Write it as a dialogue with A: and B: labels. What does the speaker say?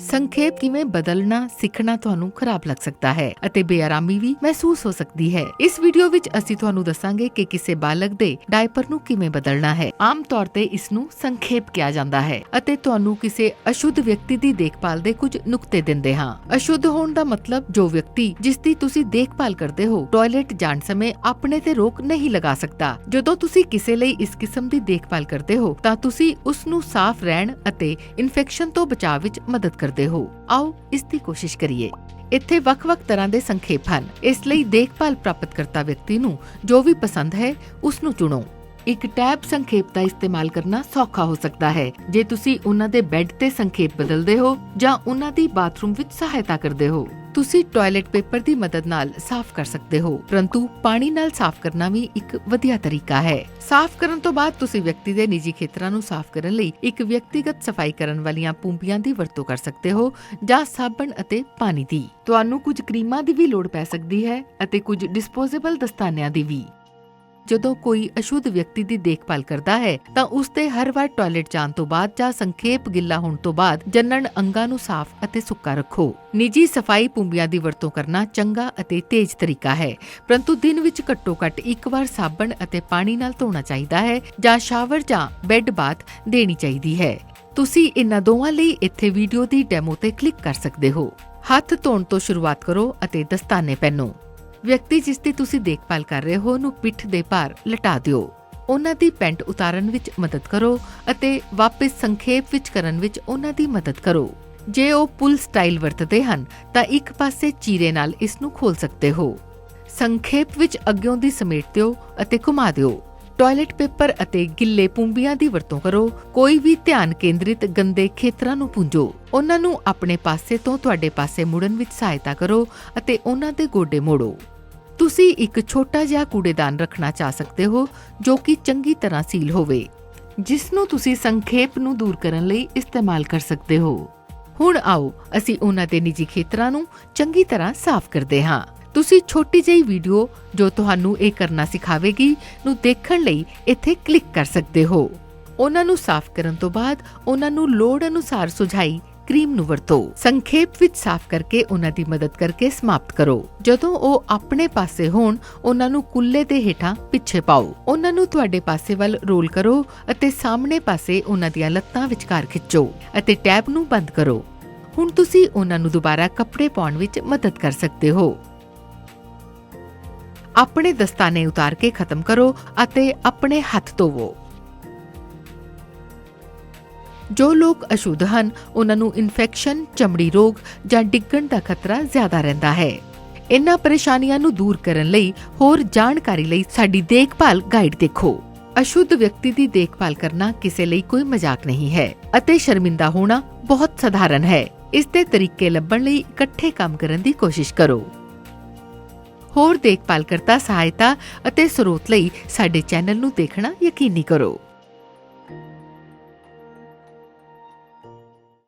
A: ਸੰਖੇਪ ਕਿਵੇਂ ਬਦਲਣਾ, ਸਿੱਖਣਾ ਤੁਹਾਨੂੰ ਖਰਾਬ ਲੱਗ ਸਕਦਾ ਹੈ ਅਤੇ ਬੇਆਰਾਮੀ ਵੀ ਮਹਿਸੂਸ ਹੋ ਸਕਦੀ ਹੈ। ਇਸ ਵੀਡੀਓ ਵਿੱਚ ਅਸੀਂ ਤੁਹਾਨੂੰ ਦੱਸਾਂਗੇ ਕਿ ਕਿਸੇ ਬਾਲਗ ਦੇ ਡਾਇਪਰ ਨੂੰ ਕਿਵੇਂ ਬਦਲਣਾ ਹੈ। ਆਮ ਤੌਰ ਤੇ ਇਸ ਨੂੰ ਸੰਖੇਪ ਕਿਹਾ ਜਾਂਦਾ ਹੈ ਅਤੇ ਤੁਹਾਨੂੰ ਕਿਸੇ ਅਸ਼ੁੱਧ ਵਿਅਕਤੀ ਦੀ ਦੇਖਭਾਲ ਦੇ ਕੁਝ ਨੁਕਤੇ ਦਿੰਦੇ ਹਾਂ। ਅਸ਼ੁੱਧ ਹੋਣ ਦਾ ਮਤਲਬ ਜੋ ਵਿਅਕਤੀ ਜਿਸ ਦੀ ਤੁਸੀਂ ਦੇਖਭਾਲ ਕਰਦੇ ਹੋ, ਟਾਇਲਟ ਜਾਣ ਸਮੇਂ ਆਪਣੇ ਤੇ ਰੋਕ ਨਹੀਂ ਲਗਾ ਸਕਦਾ। ਜਦੋਂ ਤੁਸੀਂ ਕਿਸੇ ਲਈ ਇਸ ਕਿਸਮ ਦੀ ਦੇਖਭਾਲ ਕਰਦੇ ਹੋ, ਤਾਂ ਤੁਸੀਂ ਉਸ ਨੂੰ ਸਾਫ਼ ਰਹਿਣ ਅਤੇ ਇਨਫੈਕਸ਼ਨ ਤੋਂ ਬਚਾਅ ਵਿੱਚ ਮਦਦ ਕਰਦੇ ਹੋ। ਆਓ ਇਸ ਦੀ ਕੋਸ਼ਿਸ਼ ਕਰੀਏ। ਇੱਥੇ ਵੱਖ-ਵੱਖ ਤਰ੍ਹਾਂ ਦੇ ਸੰਖੇਪ ਹਨ। ਇਸ ਲਈ ਦੇਖਭਾਲ ਪ੍ਰਾਪਤ ਕਰਤਾ ਵਿਅਕਤੀ ਨੂੰ ਜੋ ਵੀ ਪਸੰਦ ਹੈ, ਉਸ ਨੂੰ ਚੁਣੋ। ਇੱਕ ਟੈਬ ਸੰਖੇਪ ਦਾ ਇਸਤੇਮਾਲ ਕਰਨਾ ਸੌਖਾ ਹੋ ਸਕਦਾ ਹੈ। ਜੇ ਤੁਸੀਂ ਉਹਨਾਂ ਦੇ ਬੈੱਡ ਤੇ ਸੰਖੇਪ ਬਦਲਦੇ ਹੋ ਜਾਂ ਉਹਨਾਂ ਦੀ ਬਾਥਰੂਮ ਵਿੱਚ ਸਹਾਇਤਾ ਕਰਦੇ ਹੋ। ਤੁਸੀਂ ਟਾਇਲਟ ਪੇਪਰ ਦੀ ਮਦਦ ਨਾਲ ਸਾਫ਼ ਕਰ ਸਕਦੇ ਹੋ, ਪਰੰਤੂ ਪਾਣੀ ਨਾਲ ਸਾਫ਼ ਕਰਨਾ ਵੀ ਇੱਕ ਵਧੀਆ ਤਰੀਕਾ ਹੈ। ਸਾਫ਼ ਕਰਨ ਤੋਂ ਬਾਅਦ ਤੁਸੀਂ ਵਿਅਕਤੀ ਦੇ ਨਿੱਜੀ ਖੇਤਰਾਂ ਨੂੰ ਸਾਫ਼ ਕਰਨ ਲਈ ਇੱਕ ਵਿਅਕਤੀਗਤ ਸਫ਼ਾਈ ਕਰਨ ਵਾਲੀਆਂ ਪੂੰਪੀਆਂ ਦੀ ਵਰਤੋਂ ਕਰ ਸਕਦੇ ਹੋ ਜਾਂ ਸਾਬਣ ਅਤੇ ਪਾਣੀ ਦੀ। ਤੁਹਾਨੂੰ ਕੁਝ ਕਰੀਮਾਂ ਦੀ ਵੀ ਲੋੜ ਪੈ ਸਕਦੀ ਹੈ ਅਤੇ ਕੁਝ ਡਿਸਪੋਜ਼ੇਬਲ ਦਸਤਾਨਿਆਂ ਦੀ ਵੀ। ਜਦੋਂ ਕੋਈ ਅਸ਼ੁੱਧ ਵਿਅਕਤੀ ਦੀ ਦੇਖਭਾਲ ਕਰਦਾ ਹੈ, ਤਾਂ ਉਸ ਤੇ ਹਰ ਵਾਰ ਟਾਇਲਟ ਜਾਣ ਤੋਂ ਬਾਅਦ ਜਾਂ ਸੰਖੇਪ ਗਿੱਲਾ ਹੋਣ ਤੋਂ ਬਾਅਦ ਜੰਨਣ ਅੰਗਾਂ ਨੂੰ ਸਾਫ਼ ਅਤੇ ਸੁੱਕਾ ਰੱਖੋ। ਨਿੱਜੀ ਸਫ਼ਾਈ ਪੁੰਬਿਆਂ ਦੀ ਵਰਤੋਂ ਕਰਨਾ ਚੰਗਾ ਅਤੇ ਤੇਜ਼ ਤਰੀਕਾ ਹੈ, ਪਰੰਤੂ ਦਿਨ ਵਿੱਚ ਘੱਟੋ-ਘੱਟ ਇੱਕ ਵਾਰ ਸਾਬਣ ਅਤੇ ਪਾਣੀ ਨਾਲ ਧੋਣਾ ਚਾਹੀਦਾ ਹੈ ਜਾਂ ਸ਼ਾਵਰ ਜਾਂ ਬੈੱਡ ਬਾਥ ਦੇਣੀ ਚਾਹੀਦੀ ਹੈ। ਤੁਸੀਂ ਇਹਨਾਂ ਦੋਵਾਂ ਲਈ ਇੱਥੇ ਵੀਡੀਓ ਦੀ ਡੈਮੋ ਤੇ ਕਲਿੱਕ ਕਰ ਸਕਦੇ ਹੋ। ਹੱਥ ਧੋਣ ਤੋਂ ਸ਼ੁਰੂਆਤ ਕਰੋ ਅਤੇ ਦਸਤਾਨੇ ਪਹਿਨੋ। ਵਿਅਕਤੀ ਜਿਸ ਦੀ ਤੁਸੀਂ ਦੇਖਭਾਲ ਕਰ ਰਹੇ ਹੋ ਨੂੰ ਪਿੱਠ ਦੇ ਭਾਰ ਲਟਾ ਦਿਓ। ਉਹਨਾਂ ਦੀ ਪੈਂਟ ਉਤਾਰਨ ਵਿੱਚ ਮਦਦ ਕਰੋ ਅਤੇ ਵਾਪਸ ਸੰਖੇਪ ਵਿੱਚ ਕਰਨ ਵਿੱਚ ਉਹਨਾਂ ਦੀ ਮਦਦ ਕਰੋ। ਜੇ ਉਹ ਪੁੱਲ ਸਟਾਈਲ ਵਰਤਦੇ ਹਨ, ਤਾਂ ਇੱਕ ਪਾਸੇ ਚੀਰੇ ਨਾਲ ਇਸ ਨੂੰ ਖੋਲ ਸਕਦੇ ਹੋ। ਸੰਖੇਪ ਵਿੱਚ ਅੱਗਿਓਂ ਦੀ ਸਮੇਟ ਦਿਓ ਅਤੇ ਘੁਮਾ ਦਿਓ। ਟਾਇਲਟ ਪੇਪਰ ਅਤੇ ਗਿੱਲੇ ਪੂੰਬੀਆਂ ਦੀ ਵਰਤੋਂ ਕਰੋ। ਕੋਈ ਵੀ ਧਿਆਨ ਕੇਂਦਰਿਤ ਗੰਦੇ ਖੇਤਰਾਂ ਨੂੰ ਪੂੰਝੋ ਉਹਨਾਂ ਨੂੰ ਆਪਣੇ ਪਾਸੇ ਤੋਂ ਤੁਹਾਡੇ ਪਾਸੇ ਮੁੜਨ ਵਿੱਚ ਸਹਾਇਤਾ ਕਰੋ ਅਤੇ ਉਹਨਾਂ ਦੇ ਗੋਡੇ ਮੋੜੋ। ਤੁਸੀਂ ਇੱਕ ਛੋਟਾ ਜਿਹਾ ਕੂੜੇਦਾਨ ਰੱਖਣਾ ਚਾਹ ਸਕਦੇ ਹੋ, ਜੋ ਕਿ ਚੰਗੀ ਤਰ੍ਹਾਂ ਸੀਲ ਹੋਵੇ, ਜਿਸ ਨੂੰ ਤੁਸੀਂ ਸੰਖੇਪ ਨੂੰ ਦੂਰ ਕਰਨ ਲਈ ਇਸਤੇਮਾਲ ਕਰ ਸਕਦੇ ਹੋ। ਹੁਣ ਆਓ, ਅਸੀਂ ਉਹਨਾਂ ਦੇ ਨਿੱਜੀ ਖੇਤਰਾਂ ਨੂੰ ਚੰਗੀ ਤਰ੍ਹਾਂ ਸਾਫ਼ ਕਰਦੇ ਹਾਂ। ਤੁਸੀਂ ਛੋਟੀ ਜਿਹੀ ਵੀਡੀਓ ਜੋ ਤੁਹਾਨੂੰ ਇਹ ਕਰਨਾ ਸਿਖਾਵੇਗੀ, ਨੂੰ ਦੇਖਣ ਲਈ ਇੱਥੇ ਕਲਿੱਕ ਕਰ ਸਕਦੇ ਹੋ। ਉਹਨਾਂ ਨੂੰ ਸਾਫ਼ ਕਰਨ ਤੋਂ ਬਾਅਦ ਉਹਨਾਂ ਨੂੰ ਲੋੜ ਅਨੁਸਾਰ ਸੁਝਾਈ ਕਰੀਮ ਨੂੰ ਵਰਤੋ। ਸੰਖੇਪ ਵਿੱਚ ਸਾਫ਼ ਕਰਕੇ ਉਹਨਾਂ ਦੀ ਮਦਦ ਕਰਕੇ ਸਮਾਪਤ ਕਰੋ। ਜਦੋਂ ਉਹ ਆਪਣੇ ਪਾਸੇ ਹੋਣ, ਉਹਨਾਂ ਨੂੰ ਕੁੱਲੇ ਦੇ ਹੇਠਾਂ ਪਿੱਛੇ ਪਾਓ। ਉਹਨਾਂ ਨੂੰ ਤੁਹਾਡੇ ਪਾਸੇ ਵੱਲ ਰੋਲ ਕਰੋ ਅਤੇ ਸਾਹਮਣੇ ਪਾਸੇ ਉਹਨਾਂ ਦੀਆਂ ਲੱਤਾਂ ਵਿਚਕਾਰ ਖਿੱਚੋ ਅਤੇ ਟੈਬ ਨੂੰ ਬੰਦ ਕਰੋ। ਹੁਣ ਤੁਸੀਂ ਉਹਨਾਂ ਨੂੰ ਦੁਬਾਰਾ ਕੱਪੜੇ ਪਾਉਣ ਵਿੱਚ ਮਦਦ ਕਰ ਸਕਦੇ ਹੋ। ਆਪਣੇ ਦਸਤਾਨੇ ਉਤਾਰ ਕੇ ਖਤਮ ਕਰੋ ਅਤੇ ਆਪਣੇ ਹੱਥ ਧੋਵੋ। ਜੋ ਲੋਕ ਅਸ਼ੁੱਧ ਹਨ, ਉਹਨਾਂ ਨੂੰ ਇਨਫੈਕਸ਼ਨ ਚਮੜੀ ਰੋਗ ਜਾਂ ਡਿੱਗਣ ਦਾ ਖਤਰਾ ਜ਼ਿਆਦਾ ਰਹਿੰਦਾ ਹੈ। ਇਨ੍ਹਾਂ ਪਰੇਸ਼ਾਨੀਆਂ ਨੂੰ ਦੂਰ ਕਰਨ ਲਈ ਹੋਰ ਜਾਣਕਾਰੀ ਲਈ ਸਾਡੀ ਦੇਖਭਾਲ ਗਾਈਡ ਦੇਖੋ। ਅਸ਼ੁੱਧ ਵਿਅਕਤੀ ਦੀ ਦੇਖਭਾਲ ਕਰਨਾ ਕਿਸੇ ਲਈ ਕੋਈ ਮਜ਼ਾਕ ਨਹੀਂ ਹੈ ਅਤੇ ਸ਼ਰਮਿੰਦਾ ਹੋਣਾ ਬਹੁਤ ਸਧਾਰਨ ਹੈ। ਇਸ ਦੇ ਤਰੀਕੇ ਲੱਭਣ ਲਈ ਇਕੱਠੇ ਕੰਮ ਕਰਨ ਦੀ ਕੋਸ਼ਿਸ਼ ਕਰੋ। ਹੋਰ ਦੇਖਭਾਲ ਕਰਤਾ ਸਹਾਇਤਾ ਅਤੇ ਸਰੋਤ ਲਈ ਸਾਡੇ ਚੈਨਲ ਨੂੰ ਦੇਖਣਾ ਯਕੀਨੀ ਕਰੋ।